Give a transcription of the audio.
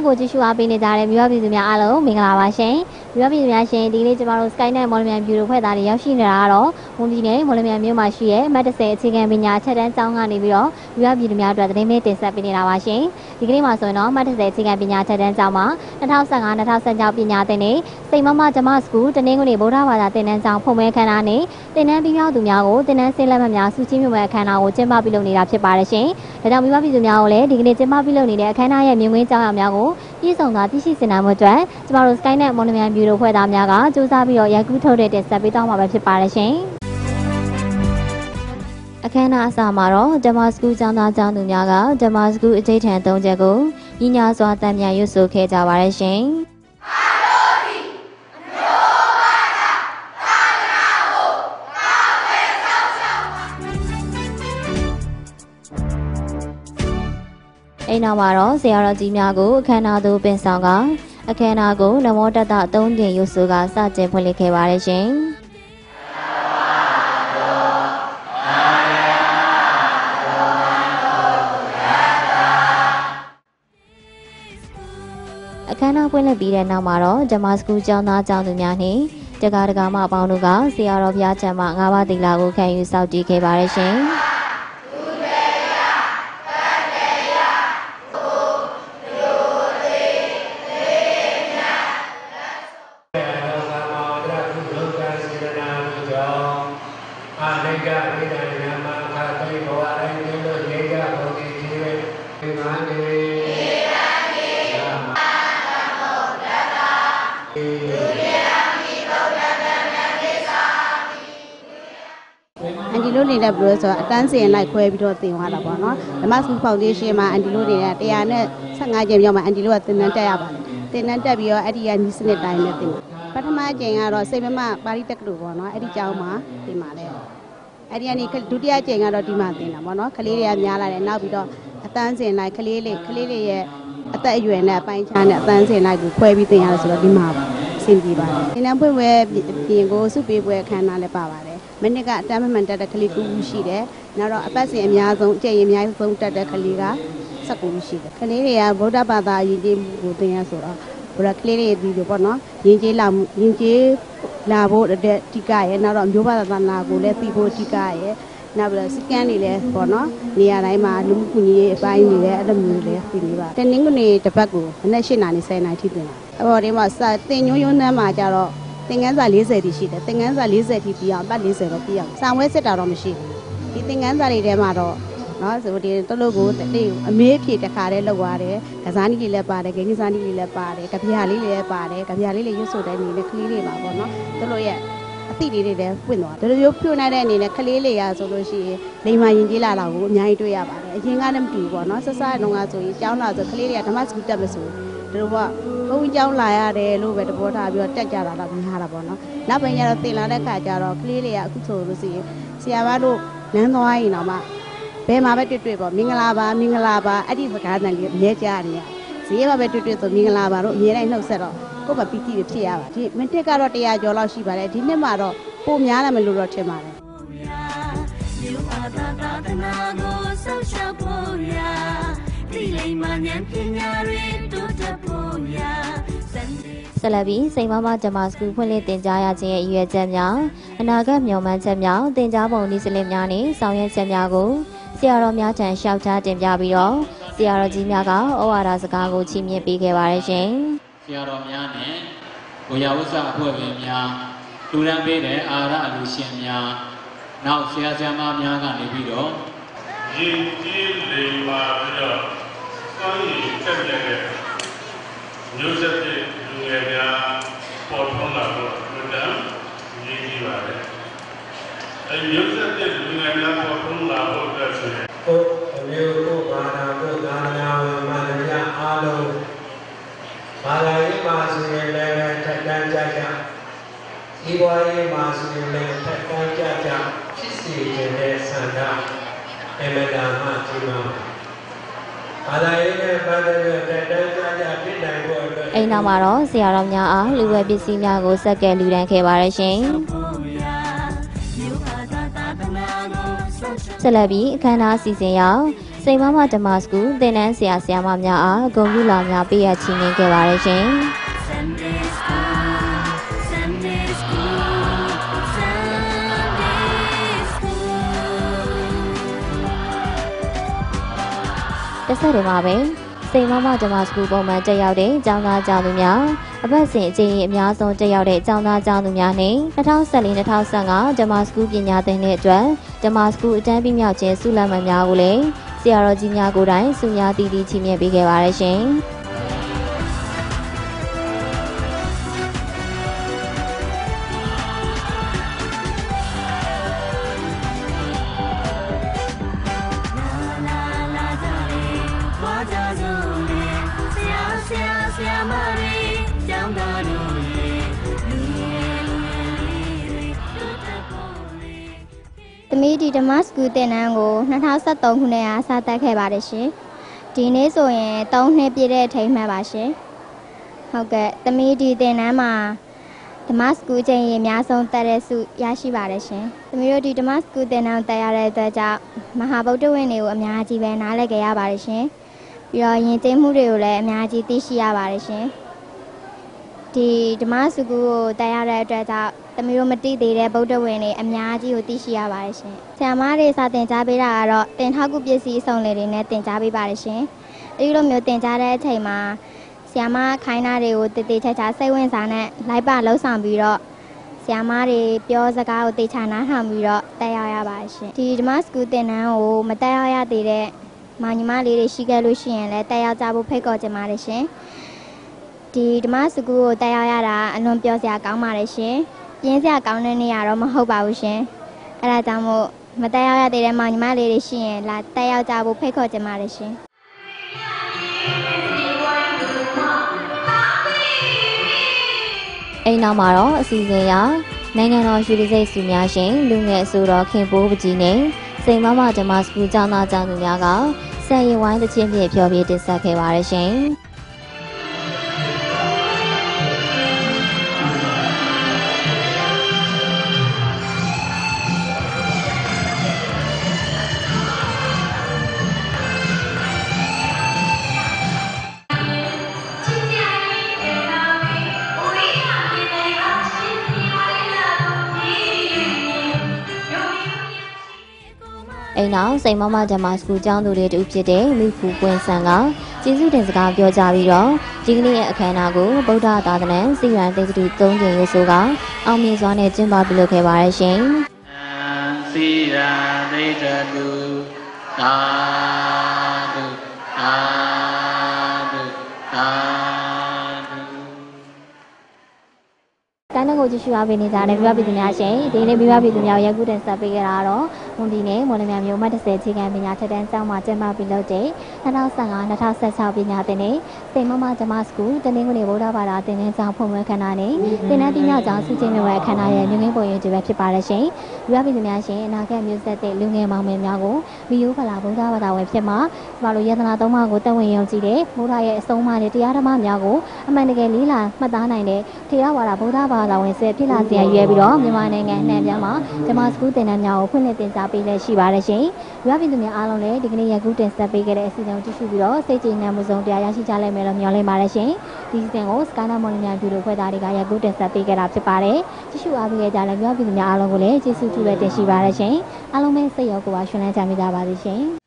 Skynet ကိုကြည့်ရှုအားပေးနေကြတဲ့မြို့ပြည်သူများအားလုံးမင်္ဂလာပါရှင်မြို့ပြည်သူများရှင်ဒီနေ့ကျမတို့ Skynet မော်လမြိုင်ဗျူရိုဖွဲ့သားတွေရောက်ရှိနေတာကတော့ဝန်ပြည်နယ်မော်လမြိုင်မြို့မှာရှိတဲ့မတ်တဆယ်အခြေခံပညာချက်တန်းကျောင်းကနေပြီးတော့မြို့ပြည်သူများအတွက်သတင်းပေးတင်ဆက်ပေးနေတာပါရှင်ဒီကနေ့မှာဆိုရင်တော့မတ်တဆယ်အခြေခံပညာချက်တန်းကျောင်းမှာ2015-2016ပညာသင်နေစိန်မမဂျမစကူတနင်္ဂနွေဗုဒ္ဓဘာသာသင်တန်းကျောင်းဖွင့်ပွဲခမ်းနားနဲ့သင်တန်းပြီးမြောက်သူများကိုသင်တန်းဆင်းလက်မှတ်များစုချင်းမြှင့်ပွဲအခမ်းအနားကိုကျင်းပပြုလုပ်နေတာဖြစ်ပါတယ်ရှင်ဒါကြောင့်မိဘပြည်သူများကိုလည်းဒီကနေ့ကျင်းပပြုလုပ်နေတဲ့အခမ်းအနားရဲ့မြင်ကွင်းကြောင်းအရာများကိုပြည်စုံစွာသိရှိစင်နိုင်မှုအတွက်ကျမတို့ Skynet မော်လမြိုင်ဗျူရိုဖွဲ့သားများကစူးစမ်းပြီးတော့ရိုက်ကူးထုတ်တဲ့တင်ဆက်ပေးသွားမှာပဲဖြစ်ပါတယ်ရှင်အခမ်းအနားအစမှာတော့ဂျမာစကူကျောင်းသားကျောင်းသူများကဂျမာစကူအကျိဋ္ဌံ၃ချက်ကိုညီညာစွာတံမြန်ရွတ်ဆိုခဲ့ကြပါတယ်ရှင်။ အိမ်နောက်မှာတော့ဆရာတော်ကြီးများကိုအခမ်းအနားသို့ပင်ဆောင်ကအခမ်းအနားကိုနမောတတသုံးတင်ရွတ်ဆိုကစတင်ဖွင့်လှစ်ခဲ့ပါတယ်ရှင်။အခမ်းအနားပွင့်လှစ်ပြီးတဲ့နောက်မှာတော့ဂျမာစကူကျောင်းသားကျောင်းသူများနှင့်တက္ကရာမအပေါင်းတို့ကဆရာတော်ဘုရားချမ်းမ၅ပါးသီလကိုခံယူစောင့်တည်ခဲ့ပါတယ်ရှင်။ မှာနေဧတံဒီသမ္မာသမ္ဗုဒ္ဓတ္တဒုတိယအန်တီလို့နေတဲ့ဘယ်လိုလဲဆိုတော့အတန်းစင်လိုက်ခွဲပြီးတော့တင်သွားတာပေါ့နော်ဓမ္မစကူဖောင်ဒေးရှင်းမှာအန်တီလို့နေတဲ့115ကျင်းမြောက်မှာအန်တီလို့ကသင်တန်းတက်ရပါတယ်သင်တန်းတက်ပြီးတော့အဲ့ဒီကနီးစနစ်တိုင်းနဲ့တင်ပါပထမကျင်းကတော့စိတ်မမပါရီတက္ကသိုလ်ပေါ့နော်အဲ့ဒီကျောင်းမှာတင်ပါလေ အဲ့ဒီကနေဒုတိယကျင်းကတော့ဒီမှာတင်တာပေါ့နော်ကလေးတွေကများလာတယ်နောက်ပြီးတော့အတန်းစင်လိုက်ကလေးလေးကလေးလေးရဲ့အသက်အရွယ်နဲ့အပိုင်းခြားနဲ့အတန်းစင်လိုက်ကိုခွဲပြီးတင်ရတယ်ဆိုတော့ဒီမှာပါအဆင်ပြေပါတယ်သင်တန်းဖွင့်ပွဲပြင်ကိုစုပေးပွဲအခမ်းအနားလည်းပါပါတယ်မနစ်ကအတန်းမမှန်တက်တဲ့ကလေးကူဦးရှိတယ်နောက်တော့အပတ်စဉ်အများဆုံးအကျင့်ရအများဆုံးတက်တဲ့ကလေးက19ဦးရှိတယ်ကလေးတွေကဗုဒ္ဓဘာသာယဉ်ကျေးမှုကိုသင်ရဆိုတော့ဘုရားကလေးတွေဒီလိုပေါ့နော်ယဉ်ကျေးလာမှုယဉ်ကျေး လာဖို့တဲ့တိကရဲ့နောက်တော့မျိုးဘာသာသနာကိုလည်းသိဖို့တိကရဲ့နောက်ပြီးတော့စကန်တွေလည်းပေါ့နော်နေရာတိုင်းမှာလူမှုကူညီရေးအပိုင်းတွေလည်းအဲ့လိုမျိုးလည်းပြင်နေပါတနင်္ဂနွေတစ်ပတ်ကိုမနေ့၈နာရီ10နာရီထိတင်တာအဲ့ပေါ်ဒီမှာစတင်ညွန်းညွန်းနှမ်းမှာကြတော့သင်္ကန်းစာ40တိရှိတယ်သင်္ကန်းစာ40တိပြီးအောင်အပတ်40တော့ပြီးအောင်စာဝဲစစ်တာတော့မရှိဘူးဒီသင်္ကန်းစာတွေထဲမှာတော့ နော်ဆိုဒီတလို့ကိုတိအမေးဖြေတခါတည်းလောက်ရတယ်ကစားနည်းလေးလည်းပါတယ်ဂိမ်းကစားနည်းလေးလည်းပါတယ်ကြပြာလေးလည်းပါတယ်ကြပြာလေးလေးရွတ်ဆိုတဲ့အနေနဲ့ကလေးလေးပါပေါ့နော်တလို့ရဲ့အသည့်လေးတွေလည်းပွင့်သွားတယ်ဒီလိုမျိုးဖြိုနိုင်တဲ့အနေနဲ့ကလေးလေးရဆိုလို့ရှိရင်လိမ္မာရင်ကြီးလာတာကိုအများကြီးတွေ့ရပါတယ်အရင်ကလည်းမတူဘူးပေါ့နော်ဆက်စားတုန်းကဆိုရင်ကျောင်းလာဆိုကလေးတွေကဓမ္မစကူတက်မဆိုဒီလိုကဘုန်းကြီးကျောင်းလာရတယ်လို့ပဲတဘောထားပြီးတော့တက်ကြတာတော့များတာပေါ့နော်နောက်ပိုင်းကျတော့တင်လာတဲ့ခါကျတော့ကလေးတွေကအခုဆိုလို့ရှိရင်ဆရာမတို့လမ်းသွားရင်တော့မှ ဘယ်မှာပဲတွေ့တွေ့ပေါ့မင်္ဂလာပါမင်္ဂလာပါအဲ့ဒီစကားတန်လေးအမြဲကြားနေရဈေးမှာပဲတွေ့တွေ့ဆိုမင်္ဂလာပါတို့အမြဲတမ်းနှုတ်ဆက်တော့ကိုယ့်မှာပီတိတွေဖြစ်ရပါဒီမတစ်ကတော့100ကျော်လောက်ရှိပါတယ်ဒီနှစ်မှာတော့ပိုများတယ်မလို့တော့ထင်ပါတယ် You are the Tatana go so shapoya ဒီလိမ္မာဉာဏ်ပညာတွေတိုးတက်ဖို့ရာစံဒီ ဆက်လက်ပြီးစိန်မမဂျမာစကူဖွင့်လှစ်တင်ကြားရခြင်းရဲ့အရွယ်ချက်များအနာဂတ်မျှော်မှန်းချက်များတင်ကြားပုံနည်းစလစ်များနဲ့ဆောင်ရွက်ချက်များကိုဆရာတော်များထံလျှောက်ကြားတင်ပြပြီးတော့ဆရာတော်ကြီးများကဩဝါဒစကားကိုချီးမြှင့်ပေးခဲ့ပါတယ်ရှင်။ဆရာတော်များနဲ့ဘုရားဥစ္စာအဖွဲ့ဝင်များလူရန်ပေးတဲ့အာရအလူရှင်များနောက်ဆရာဆရာမများကနေပြီးတော့ရည်ကြီးလိမ္မာပြီးတော့စောင်းရည်တက်ပြတဲ့မျိုးဆက်တဲ့လူငယ်များပေါ်ထွန်းလာတော့အမှန်တမ်းရည်ကြီးပါတယ်။အဲမျိုး ဆက်တဲ့လူငယ်များပေါ်ထွန်းလာဖို့အတွက်ဆိုရင်ကိုယ်အမျိုးကိုယ်ဘာသာကိုယ်သာသနာဝင်မှန်တရားအားလုံးဘာသာရေးမှာဆိုရင်လည်းထက်တန်းကြကြဒီဘဝရေးမှာဆိုရင်လည်းထက်တန်းကြကြဖြစ်စီခြင်းတဲ့ဆန္ဒအမတာမှကြီးမှာဘာသာရေးနဲ့ပတ်သက်တဲ့ထက်တန်းကြကြဖြစ်နိုင်ဖို့အတွက်အိမ်နောက်မှာတော့ဆရာတော်များအားလူဝဲပစ္စည်းများကိုစက္ကဲလူတန်းခဲ့ပါတယ်ရှင် ဆက်လက်ပြီးအခမ်းအနားစီစဉ်ရောက်စိန်မမဓမ္မစကူသင်တန်းဆရာဆရာမများအားဂုဏ်ပြုလာများပေးရချီးမြှင့်ခဲ့ပါတယ်ရှင်။ Sunday school Sunday school Sunday school တစ်ဆက်တည်းမှာပဲစိန်မမဓမ္မစကူပုံမှန်တက်ရောက်တဲ့ကျောင်းသားကျောင်းသူများ အပတ်စဉ်အကြိမ်အများဆုံးတက်ရောက်တဲ့ကျောင်းသားကျောင်းသူများနဲ့2014-2015ဓမ္မစကူပညာသင်တဲ့အတွက်ဓမ္မစကူအတန်းပြမြောက်ခြင်းဆုလမ်းမများကိုလည်းဆရာတော်ကြီးများကိုယ်တိုင်ဆုများတည်တည်ချီးမြှင့်ပေးခဲ့ပါတယ်ရှင်။ သမီးဒီဓမ္မစကူသင်တန်းကို2013ခုနှစ်ကစတက်ခဲ့ပါတယ်ရှင်။ဒီနေ့ဆိုရင်3နှစ်ပြည့်တဲ့အထိမ်းမှတ်ပါရှင်။ဟုတ်ကဲ့သမီးဒီသင်တန်းမှာဓမ္မစကူချိန်ရင်အများဆုံးတက်တဲ့ဆုရရှိပါတယ်ရှင်။သမီးတို့ဒီဓမ္မစကူသင်တန်းတက်ရတဲ့အတွက်ကြောင့်မဟာဗုဒ္ဓဝင်တွေကိုအများကြီးပဲနားလည်ကြရပါတယ်ရှင်။ပြီးတော့ယဉ်ကျေးမှုတွေကိုလည်းအများကြီးသိရှိရပါတယ်ရှင်။ဒီဓမ္မစကူကိုတက်ရတဲ့အတွက်ကြောင့် သမီးတို့မတိသေးတဲ့ဗုဒ္ဓဝင်တွေအများကြီးကိုသိရှိရပါတယ်ရှင်။ဆရာမတွေစာသင်ကြားပေးတာကတော့တင်ထောက်ကူပစ္စည်းအစုံလေးတွေနဲ့တင်ကြားပေးပါတယ်ရှင်။အဲဒီလိုမျိုးတင်ကြားတဲ့အချိန်မှာဆရာမခိုင်းတာတွေကိုတည်တည်ချာချာစိတ်ဝင်စားနဲ့လိုက်ပါလှုပ်ဆောင်ပြီးတော့ဆရာမတွေပြောစကားကိုတေချာနားထောင်ပြီးတော့တက်ရောက်ရပါတယ်ရှင်။ဒီဓမ္မစကူတင်တန်းကိုမတက်ရောက်ရသေးတဲ့မောင်ညီမလေးတွေရှိခဲ့လို့ရှိရင်လည်းတက်ရောက်ကြဖို့ဖိတ်ခေါ်ချင်ပါတယ်ရှင်။ဒီဓမ္မစကူကိုတက်ရောက်ရတာအလွန်ပျော်စရာကောင်းပါတယ်ရှင်။ ပြင်းစရာကောင်းတဲ့နေရာတော့မဟုတ်ပါဘူးရှင်။အဲဒါကြောင့်မို့မတက်ရောက်ရသေးတဲ့မောင်ညီမလေးတွေရှိရင်လာတက်ရောက်ကြဖို့ဖိတ်ခေါ်ချင်ပါတယ်ရှင်။အိမ်နောက်မှာတော့အစီအစဉ်အရနိုင်ငံတော်ရွှေတစိတ်စုများရှင်လူငယ်အစိုးရခင်ပိုးပကြီးနဲ့စိန်မမဓမ္မစကူကျောင်းသားကျောင်းသူများကဆယ်ရင်ဝိုင်းတစ်ချင်းပြည့်ဖျော်ဖြေတင်ဆက်ခဲ့ပါတယ်ရှင်။ အိမ်နောက်စိန်မမဓမ္မစကူကျောင်းသူတွေတူဖြစ်တဲ့မိဖူပွင့်ဆန်ကကျေးဇူးတင်စကားပြောကြပြီးတော့ဒီကနေ့ရဲ့အခမ်းအနားကိုဗုဒ္ဓသာသနာစီရန်တေတူ၃ကျင်းရေဆိုကအောင်မြင်စွာနဲ့ကျင်းပပြုလုပ်ခဲ့ပါရရှင်။စီရာသိတတုသာဓုသာဓုသာဓုကန်းတကိုကြည့်ရှုအားပေးနေကြတဲ့မိဘပြည်သူများရှင်ဒီနေ့မိဘပြည်သူများရက်ကူးတင်ဆက်ပေးကြတာကတော့မွန်ဒီနယ်မော်လမြိုင်မြို့မှတ်30ခြေခံပညာထက်တန်းကျောင်းမှာကျင်းပပြုလုပ်တဲ့2015-2016ပညာသင်တဲ့စိန်မမဂျမစကူတနင်္ဂနွေဗုဒ္ဓဘာသာသင်တန်းကျောင်းဖွင့်ပွဲခမ်းနားနဲ့သင်တန်းပြညကျောင်းစုချင်းမြဝဲခမ်းနားရဲ့မြင်းငင်းပုံရင်တွေပဲဖြစ်ပါရရှင်မိဘပြည်သူများရှင်အနာဂတ်မျိုးဆက်တဲ့လူငယ်မောင်မယ်များကိုမီယိုဖလာဗုဒ္ဓဘာသာဝင်ဖြစ်မှာကျမတို့ယတနာသုံးပါးကိုတက်ဝင်ယုံကြည်တဲ့ဘုရားရဲ့အဆုံးအမနဲ့တရားဓမ္မများကိုအမှန်တကယ်လေးလာမှတ်သားနိုင်တဲ့ထေရဝါဒဗုဒ္ဓဘာသာဝင်ဆက်ဖြစ်လာစေရရွယ်ပြီးတော့မြန်မာနိုင်ငံအနှံ့ပြားမှာဓမ္မစကူသင်တန်းများကိုဖွင့်လှစ်တင်ကြားပေးလက်ရှိပါရရှင်။ရွာပြည်သူများအားလုံးလည်းဒီကနေ့ရက်ကူးတင်ဆက်ပေးခဲ့တဲ့အစီအစဉ်ကိုကြည့်ရှုပြီးတော့စိတ်ကြည်နံမှုဆုံးတရားရရှိကြလိမ့်မယ်လို့မျှော်လင့်ပါတယ်ရှင်။ဒီအစီအစဉ်ကို Skyna Monitor ပြုလို့ဖွဲ့သားတွေကရက်ကူးတင်ဆက်ပေးခဲ့တာဖြစ်ပါတယ်။ကြည့်ရှုအားပေးကြတဲ့ရွာပြည်သူများအားလုံးကိုလည်းကျေးဇူးတူပဲတင်ရှိပါရရှင်။အားလုံးပဲစိတ်ရောကိုယ်ပါရှင်လန်းကြမိကြပါစေရှင်။